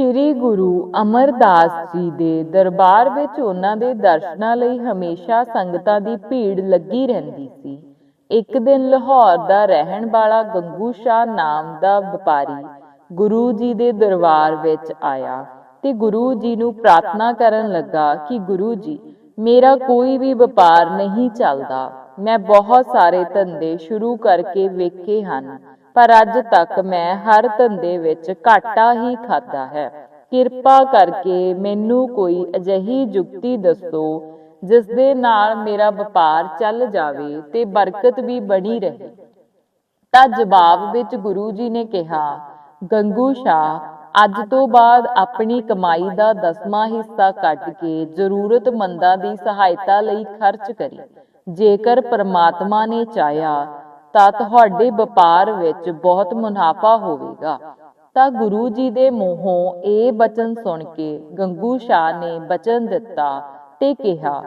ਸ੍ਰੀ ਗੁਰੂ ਅਮਰਦਾਸ ਜੀ ਦੇ ਦਰਬਾਰ ਵਿੱਚ ਉਹਨਾਂ ਦੇ ਦਰਸ਼ਨਾਂ ਲਈ ਹਮੇਸ਼ਾ ਸੰਗਤਾਂ ਦੀ ਭੀੜ ਲੱਗੀ ਰਹਿੰਦੀ ਸੀ। ਇੱਕ ਦਿਨ ਲਾਹੌਰ ਦਾ ਰਹਿਣ ਵਾਲਾ ਗੰਗੂ ਸ਼ਾਹ ਨਾਮ ਦਾ ਵਪਾਰੀ ਗੁਰੂ ਜੀ ਦੇ ਦਰਬਾਰ ਵਿੱਚ ਆਇਆ ਤੇ ਗੁਰੂ ਜੀ ਨੂੰ ਪ੍ਰਾਰਥਨਾ ਕਰਨ ਲੱਗਾ ਕਿ ਗੁਰੂ ਜੀ, ਮੇਰਾ ਕੋਈ ਵੀ ਵਪਾਰ ਨਹੀਂ ਚੱਲਦਾ। ਮੈਂ ਬਹੁਤ ਸਾਰੇ ਧੰਦੇ ਸ਼ੁਰੂ ਕਰਕੇ ਵੇਖੇ ਹਨ। ਪਰ ਅੱਜ ਤੱਕ ਮੈਂ ਹਰ ਧੰਦੇ ਵਿੱਚ ਘਾਟਾ ਹੀ ਖਾਦਾ ਹੈ। ਕਿਰਪਾ ਕਰਕੇ ਮੈਨੂੰ ਕੋਈ ਅਜਿਹੀ ਜੁਗਤੀ ਦੱਸੋ ਜਿਸ ਦੇ ਨਾਲ ਮੇਰਾ ਵਪਾਰ ਚੱਲ ਜਾਵੇ ਤੇ ਬਰਕਤ ਵੀ ਬਣੀ ਰਹੇ। ਤਾਂ ਜਵਾਬ ਵਿੱਚ ਗੁਰੂ ਜੀ ਨੇ ਕਿਹਾ, ਗੰਗੂ ਸ਼ਾਹ, ਅੱਜ ਤੋਂ ਬਾਅਦ ਆਪਣੀ ਕਮਾਈ ਦਾ ਦਸਵਾਂ ਹਿੱਸਾ ਕੱਢ ਕੇ ਜ਼ਰੂਰਤਮੰਦਾਂ ਦੀ ਸਹਾਇਤਾ ਲਈ ਖਰਚ ਕਰੀ। ਜੇਕਰ ਪ੍ਰਮਾਤਮਾ ਨੇ ਚਾਹਿਆ ਤਾਂ ਤੁਹਾਡੇ ਵਪਾਰ ਵਿੱਚ ਬਹੁਤ ਮੁਨਾਫਾ ਹੋਵੇਗਾ। ਤਾਂ ਗੁਰੂ ਜੀ ਦੇ ਮੂੰਹੋਂ ਇਹ ਬਚਨ ਸੁਣ ਕੇ ਗੰਗੂ ਸ਼ਾਹ ਨੇ ਬਚਨ ਦਿੱਤਾ ਤੇ ਕਿਹਾ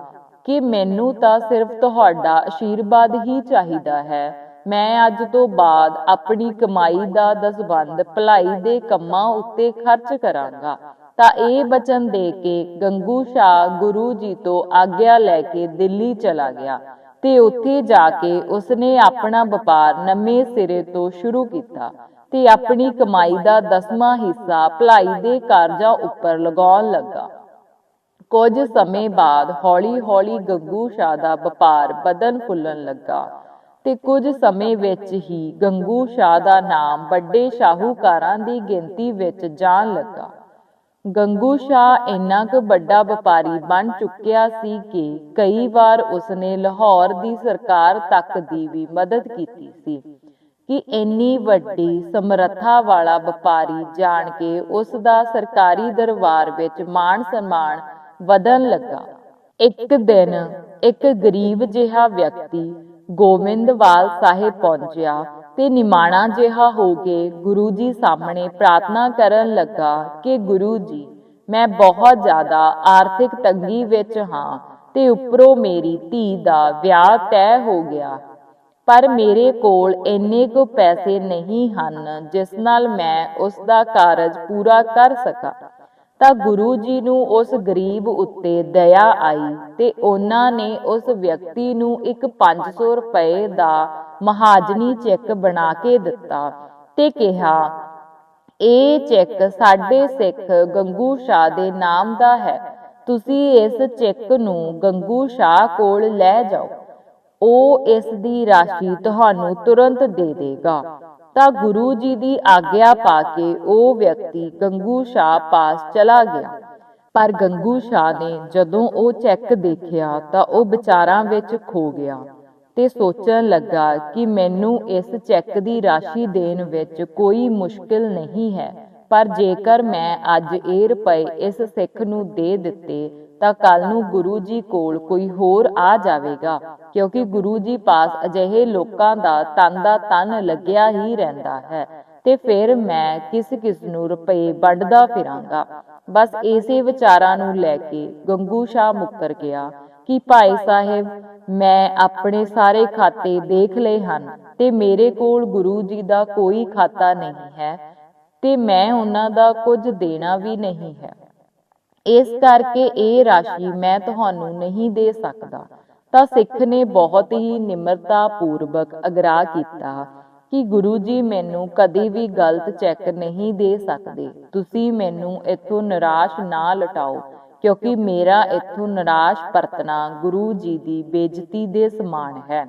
ਕਿ ਮੈਨੂੰ ਤਾਂ ਸਿਰਫ ਤੁਹਾਡਾ ਆਸ਼ੀਰਵਾਦ ਹੀ ਚਾਹੀਦਾ ਹੈ। ਮੈਂ ਅੱਜ ਤੋਂ ਬਾਅਦ ਆਪਣੀ ਕਮਾਈ ਦਾ ਦਸਵੰਧ ਭਲਾਈ ਦੇ ਕੰਮਾਂ ਉੱਤੇ ਖਰਚ ਕਰਾਂਗਾ। ਤਾਂ ਇਹ ਬਚਨ ਦੇ ਕੇ ਗੰਗੂ ਸ਼ਾਹ ਗੁਰੂ ਜੀ ਤੋਂ ਆਗਿਆ ਲੈ ਕੇ ਦਿੱਲੀ ਚਲਾ ਗਿਆ। ਤੇ ਉੱਥੇ ਜਾ ਕੇ ਉਸਨੇ ਆਪਣਾ ਵਪਾਰ ਨਵੇਂ ਸਿਰੇ ਤੋਂ ਸ਼ੁਰੂ ਕੀਤਾ ਤੇ ਆਪਣੀ ਕਮਾਈ ਦਾ ਦਸਵਾਂ ਹਿੱਸਾ ਭਲਾਈ ਦੇ ਕਾਰਜਾਂ ਉੱਪਰ ਲਗਾਉਣ ਲੱਗਾ। ਕੁਝ ਸਮੇਂ ਬਾਅਦ ਹੌਲੀ-ਹੌਲੀ ਗੰਗੂ ਸ਼ਾਹ ਦਾ ਵਪਾਰ ਬਦਨ ਫੁੱਲਣ ਲੱਗਾ ਤੇ ਕੁਝ ਸਮੇਂ ਵਿੱਚ ਹੀ ਗੰਗੂ ਸ਼ਾਹ ਦਾ ਨਾਮ ਵੱਡੇ ਸ਼ਾਹੂਕਾਰਾਂ ਦੀ ਗਿਣਤੀ ਵਿੱਚ ਜਾਣ ਲੱਗਾ। ਗੰਗੂ ਸ਼ਾਹ ਇੰਨਾ ਕੁ ਵੱਡਾ ਵਪਾਰੀ ਬਣ ਚੁੱਕਿਆ ਸੀ ਕਿ ਕਈ ਵਾਰ ਉਸਨੇ ਲਾਹੌਰ ਦੀ ਸਰਕਾਰ ਤੱਕ ਦੀ ਵੀ ਮਦਦ ਕੀਤੀ ਸੀ ਕਿ ਇੰਨੀ ਵੱਡੀ ਸਮਰੱਥਾ ਵਾਲਾ ਵਪਾਰੀ ਜਾਣ ਕੇ ਉਸ ਦਾ ਸਰਕਾਰੀ ਦਰਬਾਰ ਵਿੱਚ ਮਾਣ ਸਨਮਾਨ ਵਧਣ ਲੱਗਾ। ਇੱਕ ਦਿਨ ਇੱਕ ਗਰੀਬ ਜਿਹਾ ਵਿਅਕਤੀ ਗੋਬਿੰਦਵਾਲ ਸਾਹਿਬ ਪਹੁੰਚਿਆ ਤੇ ਨਿਮਾਣਾ ਜਿਹਾ ਹੋ ਕੇ ਗੁਰੂ ਜੀ ਸਾਹਮਣੇ ਪ੍ਰਾਰਥਨਾ ਕਰਨ ਲੱਗਾ ਕਿ ਗੁਰੂ ਜੀ, ਮੈਂ ਬਹੁਤ ਜ਼ਿਆਦਾ ਆਰਥਿਕ ਤੰਗੀ ਵਿੱਚ ਹਾਂ ਤੇ ਉੱਪਰੋਂ ਮੇਰੀ ਧੀ ਦਾ ਵਿਆਹ ਤੈਅ ਹੋ ਗਿਆ। ਪਰ ਮੇਰੇ ਕੋਲ ਇੰਨੇ ਕੁ ਪੈਸੇ ਨਹੀਂ ਹਨ ਜਿਸ ਨਾਲ ਮੈਂ ਉਸ ਦਾ ਕਾਰਜ ਪੂਰਾ ਕਰ ਸਕਾਂ। ਤਾਂ ਗੁਰੂ ਜੀ ਨੂੰ ਉਸ ਗਰੀਬ ਉੱਤੇ ਦਇਆ ਆਈ ਤੇ ਉਹਨਾਂ ਨੇ ਉਸ ਵਿਅਕਤੀ ਨੂੰ ਇੱਕ 500 ਰੁਪਏ ਦਾ ਮਹਾਜਨੀ ਚੈੱਕ ਬਣਾ ਕੇ ਦਿੱਤਾ ਤੇ ਕਿਹਾ, ਇਹ ਚੈੱਕ ਸਾਡੇ ਸਿੱਖ ਗੰਗੂ ਸ਼ਾਹ ਦੇ ਨਾਮ ਦਾ ਹੈ। ਤੁਸੀਂ ਇਸ ਚੈੱਕ ਨੂੰ ਗੰਗੂ ਸ਼ਾਹ ਕੋਲ ਲੈ ਜਾਓ। ਉਹ ਇਸ ਦੀ ਰਾਸ਼ੀ ਤੁਹਾਨੂੰ ਤੁਰੰਤ ਦੇ ਦੇਗਾ। ਤਾਂ ਗੁਰੂ ਜੀ ਦੀ ਆਗਿਆ ਪਾ ਕੇ ਉਹ ਵਿਅਕਤੀ ਗੰਗੂ ਸ਼ਾਹ ਪਾਸ ਚਲਾ ਗਿਆ। ਪਰ ਗੰਗੂ ਸ਼ਾਹ ਨੇ ਜਦੋਂ ਉਹ ਚੈੱਕ ਦੇਖਿਆ ਤਾਂ ਉਹ ਵਿਚਾਰਾਂ ਵਿੱਚ ਖੋ ਗਿਆ। ਤੇ ਸੋਚਣ ਲੱਗਾ ਕਿ ਮੈਨੂੰ ਇਸ ਚੈੱਕ ਦੀ ਰਾਸ਼ੀ ਦੇਣ ਵਿੱਚ ਕੋਈ ਮੁਸ਼ਕਿਲ ਨਹੀਂ ਹੈ। ਪਰ ਜੇਕਰ ਮੈਂ ਅੱਜ ਇਹ ਰੁਪਏ ਇਸ ਸਿੱਖ ਨੂੰ ਦੇ ਦਿੱਤੇ, ਤਾਂ ਕੱਲ ਨੂੰ ਗੁਰੂ ਜੀ ਕੋਲ ਕੋਈ ਹੋਰ ਆ ਜਾਵੇਗਾ, ਕਿਉਂਕਿ ਗੁਰੂ ਜੀ ਪਾਸ ਅਜਿਹੇ ਲੋਕਾਂ ਦਾ ਤਨ ਦਾ ਤਨ ਲੱਗਿਆ ਹੀ ਰਹਿੰਦਾ ਹੈ। ਤੇ ਫਿਰ ਮੈਂ ਕਿਸ ਕਿਸ ਨੂੰ ਰੁਪਏ ਵੰਡਦਾ ਫਿਰਾਂਗਾ? ਬਸ ਇਸੇ ਵਿਚਾਰਾਂ ਨੂੰ ਲੈ ਕੇ ਗੰਗੂ ਸ਼ਾਹ ਮੁੱਕਰ ਗਿਆ। ਕਿ ਭਾਈ ਸਾਹਿਬ, ਮੈਂ ਆਪਣੇ ਸਾਰੇ ਖਾਤੇ ਦੇਖ ਲਏ ਹਨ ਤੇ ਮੇਰੇ ਕੋਲ ਗੁਰੂ ਜੀ ਦਾ ਕੋਈ ਖਾਤਾ ਨਹੀਂ ਹੈ ਤੇ ਮੈਂ ਉਹਨਾਂ ਦਾ ਕੁਝ ਦੇਣਾ ਵੀ ਨਹੀਂ ਹੈ। ਇਸ ਕਰਕੇ ਇਹ ਰਾਸ਼ੀ ਮੈਂ ਤੁਹਾਨੂੰ ਨਹੀਂ ਦੇ ਸਕਦਾ। ਤਾਂ ਸਿੱਖ ਨੇ ਬਹੁਤ ਹੀ ਨਿਮਰਤਾ ਪੂਰਵਕ ਅਗਰਾ ਕੀਤਾ ਕਿ ਗੁਰੂ ਜੀ ਮੈਨੂੰ ਕਦੀ ਵੀ ਗਲਤ ਚੈੱਕ ਨਹੀਂ ਦੇ ਸਕਦੇ। ਤੁਸੀਂ ਮੈਨੂੰ ਇੱਥੋਂ ਨਿਰਾਸ਼ ਨਾ ਲਟਾਓ। ਕਿਉਂਕਿ ਮੇਰਾ ਇੱਥੋਂ ਨਿਰਾਸ਼ ਪਰਤਨਾ ਗੁਰੂ ਜੀ ਦੀ ਬੇਇੱਜ਼ਤੀ ਦੇ ਸਮਾਨ ਹੈ।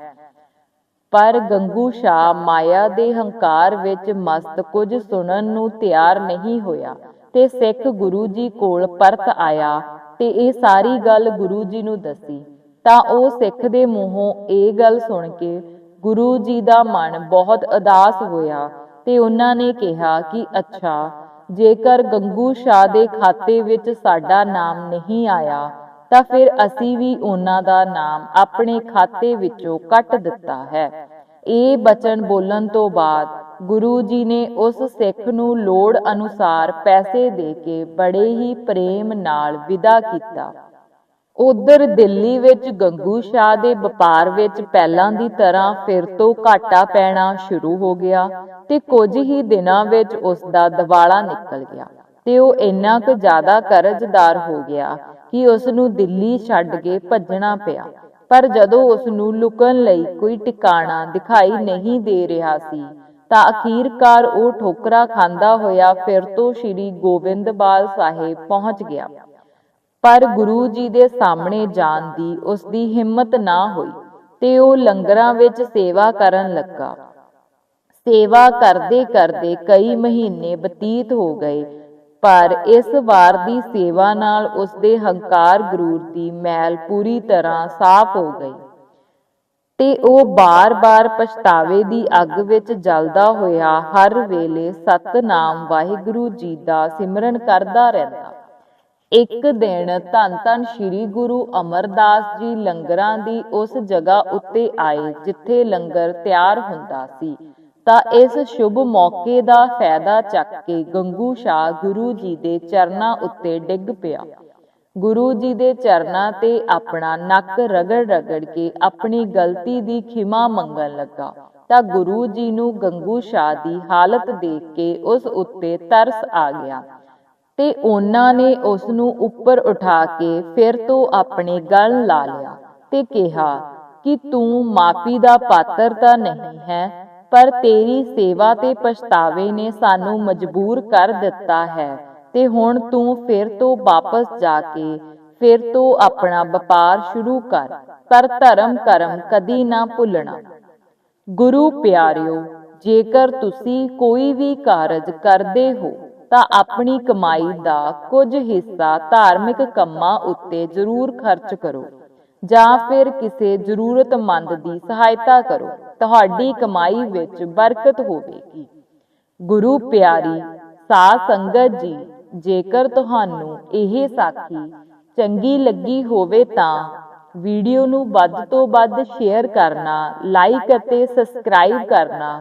ਪਰ ਗੰਗੂ ਸ਼ਾਹ ਮਾਇਆ ਦੇ ਹੰਕਾਰ ਵਿੱਚ ਮਸਤ ਕੁਝ ਸੁਣਨ ਨੂੰ ਤਿਆਰ ਨਹੀਂ ਹੋਇਆ। ਤੇ ਸਿੱਖ ਗੁਰੂ ਜੀ ਕੋਲ ਪਰਤ ਆਇਆ ਤੇ ਇਹ ਸਾਰੀ ਗੱਲ ਗੁਰੂ ਜੀ ਨੂੰ ਦੱਸੀ। ਤਾਂ ਉਹ ਸਿੱਖ ਦੇ ਮੂੰਹੋਂ ਇਹ ਗੱਲ ਸੁਣ ਕੇ ਗੁਰੂ ਜੀ ਦਾ ਮਨ ਬਹੁਤ ਉਦਾਸ ਹੋਇਆ ਤੇ ਉਹਨਾਂ ਨੇ ਕਿਹਾ ਕਿ ਅੱਛਾ ਜੇਕਰ ਗੰਗੂ ਸ਼ਾਹ ਦੇ ਖਾਤੇ ਵਿੱਚ ਸਾਡਾ ਨਾਮ ਨਹੀਂ ਆਇਆ, ਤਾਂ ਫਿਰ ਅਸੀਂ ਵੀ ਉਹਨਾਂ ਦਾ ਨਾਮ ਆਪਣੇ ਖਾਤੇ ਵਿੱਚੋਂ ਕੱਟ ਦਿੱਤਾ ਹੈ। ਇਹ ਬਚਨ ਬੋਲਣ ਤੋਂ ਬਾਅਦ ਗੁਰੂ ਜੀ ਨੇ ਉਸ ਸਿੱਖ ਨੂੰ ਲੋੜ ਅਨੁਸਾਰ ਪੈਸੇ ਦੇ ਕੇ ਬੜੇ ਹੀ ਪ੍ਰੇਮ ਨਾਲ ਵਿਦਾ ਕੀਤਾ। ਉਧਰ ਦਿੱਲੀ ਵਿੱਚ ਗੰਗੂ ਸ਼ਾਹ ਦੇ ਵਪਾਰ ਵਿੱਚ ਪਹਿਲਾਂ ਦੀ ਤਰ੍ਹਾਂ ਫਿਰ ਤੋਂ ਘਾਟਾ ਪੈਣਾ ਸ਼ੁਰੂ ਹੋ ਗਿਆ ਤੇ ਕੁਝ ਹੀ ਦਿਨਾਂ ਵਿੱਚ ਉਸ ਦਾ ਦਿਵਾਲਾ ਨਿਕਲ ਗਿਆ ਤੇ ਉਹ ਇੰਨਾ ਕੁ ਜ਼ਿਆਦਾ ਕਰਜ਼ਦਾਰ ਹੋ ਗਿਆ ਕਿ ਉਸ ਨੂੰ ਦਿੱਲੀ ਛੱਡ ਕੇ ਭੱਜਣਾ ਪਿਆ। ਪਰ ਜਦੋਂ ਉਸ ਨੂੰ ਲੁਕਣ ਲਈ ਕੋਈ ਟਿਕਾਣਾ ਦਿਖਾਈ ਨਹੀਂ ਦੇ ਰਿਹਾ ਸੀ, ਤਾਂ ਅਖੀਰਕਾਰ ਉਹ ਠੋਕਰਾ ਖਾਂਦਾ ਹੋਇਆ ਫਿਰ ਤੋਂ ਸ੍ਰੀ ਗੋਬਿੰਦਵਾਲ ਸਾਹਿਬ ਪਹੁੰਚ ਗਿਆ। ਪਰ ਗੁਰੂ ਜੀ ਦੇ ਸਾਹਮਣੇ ਜਾਣ ਦੀ ਉਸ ਦੀ ਹਿੰਮਤ ਨਾ ਹੋਈ ਤੇ ਉਹ ਲੰਗਰਾਂ ਵਿੱਚ ਸੇਵਾ ਕਰਨ ਲੱਗਾ। ਸੇਵਾ ਕਰਦੇ ਕਰਦੇ ਕਈ ਮਹੀਨੇ ਬਤੀਤ ਹੋ ਗਏ, ਪਰ ਇਸ ਵਾਰ ਦੀ ਸੇਵਾ ਨਾਲ ਉਸ ਦੇ ਹੰਕਾਰ ਗਰੂਰ ਦੀ ਮੈਲ ਪੂਰੀ ਤਰ੍ਹਾਂ ਸਾਫ਼ ਹੋ ਗਈ ਤੇ ਉਹ ਬਾਰ-ਬਾਰ ਪਛਤਾਵੇ ਦੀ ਅੱਗ ਵਿੱਚ ਜਲਦਾ ਹੋਇਆ ਹਰ ਵੇਲੇ ਸਤਨਾਮ ਵਾਹਿਗੁਰੂ ਜੀ ਦਾ ਸਿਮਰਨ ਕਰਦਾ ਰਹਿੰਦਾ। ਇੱਕ ਦਿਨ ਧੰਨ ਧੰਨ ਸ੍ਰੀ ਗੁਰੂ ਅਮਰਦਾਸ ਜੀ ਲੰਗਰਾਂ ਦੀ ਉਸ ਜਗ੍ਹਾ ਉੱਤੇ ਆਏ ਜਿੱਥੇ ਲੰਗਰ ਤਿਆਰ ਹੁੰਦਾ ਸੀ। ਤਾਂ ਇਸ ਸ਼ੁਭ ਮੌਕੇ ਦਾ ਫਾਇਦਾ ਚੱਕ ਕੇ ਗੰਗੂ ਸ਼ਾਹ ਗੁਰੂ ਜੀ ਦੇ ਚਰਨਾਂ ਉੱਤੇ ਡਿੱਗ ਪਿਆ। ਗੁਰੂ ਜੀ ਦੇ ਚਰਨਾਂ ਤੇ ਆਪਣਾ ਨੱਕ ਰਗੜ-ਰਗੜ ਕੇ ਆਪਣੀ ਗਲਤੀ ਦੀ ਖਿਮਾ ਮੰਗਣ ਲੱਗਾ। ਤਾਂ ਗੁਰੂ ਜੀ ਨੂੰ ਗੰਗੂ ਸ਼ਾਹ ਦੀ ਹਾਲਤ ਦੇਖ ਕੇ ਉਸ ਉੱਤੇ ਤਰਸ ਆ ਗਿਆ। ਤੇ ਉਹਨਾਂ ਨੇ ਉਸ ਨੂੰ ਉੱਪਰ ਉਠਾ ਕੇ ਫਿਰ ਤੋਂ ਆਪਣੇ ਗਲ ਲਾ ਲਿਆ ਤੇ ਕਿਹਾ ਕਿ ਤੂੰ ਮਾਫੀ ਦਾ ਪਾਤਰ ਤਾਂ ਨਹੀਂ ਹੈ, ਪਰ ਤੇਰੀ ਸੇਵਾ ਤੇ ਪਛਤਾਵੇ ਨੇ ਸਾਨੂੰ ਮਜਬੂਰ ਕਰ ਦਿੱਤਾ ਹੈ ਤੇ ਹੁਣ ਤੂੰ ਫਿਰ ਤੋਂ ਵਾਪਸ ਜਾ ਕੇ ਫਿਰ ਤੋਂ ਆਪਣਾ ਵਪਾਰ ਸ਼ੁਰੂ ਕਰ, ਪਰ ਧਰਮ ਕਰਮ ਕਦੀ ਨਾ ਭੁੱਲਣਾ। ਗੁਰੂ ਪਿਆਰਿਓ, ਜੇਕਰ ਤੁਸੀਂ ਕੋਈ ਵੀ ਕਾਰਜ ਕਰਦੇ ਹੋ ਤਾਂ ਆਪਣੀ ਕਮਾਈ ਦਾ ਕੁਝ ਹਿੱਸਾ ਧਾਰਮਿਕ ਕੰਮਾਂ ਉੱਤੇ ਜ਼ਰੂਰ ਖਰਚ ਕਰੋ, ਜਾਂ ਫਿਰ ਕਿਸੇ ਜ਼ਰੂਰਤਮੰਦ ਦੀ ਸਹਾਇਤਾ ਕਰੋ। ਤੁਹਾਡੀ ਕਮਾਈ ਵਿੱਚ ਬਰਕਤ ਹੋਵੇਗੀ। ਗੁਰੂ ਪਿਆਰੀ, ਸਾਧ ਸੰਗਤ ਜੀ, ਜੇਕਰ ਤੁਹਾਨੂੰ ਇਹ ਸਾਥੀ ਚੰਗੀ ਲੱਗੀ ਹੋਵੇ ਤਾਂ ਵੀਡੀਓ ਨੂੰ ਵੱਧ ਤੋਂ ਵੱਧ ਸ਼ੇਅਰ ਕਰਨਾ, ਲਾਈਕ ਅਤੇ ਸਬਸਕ੍ਰਾਈਬ ਕਰਨਾ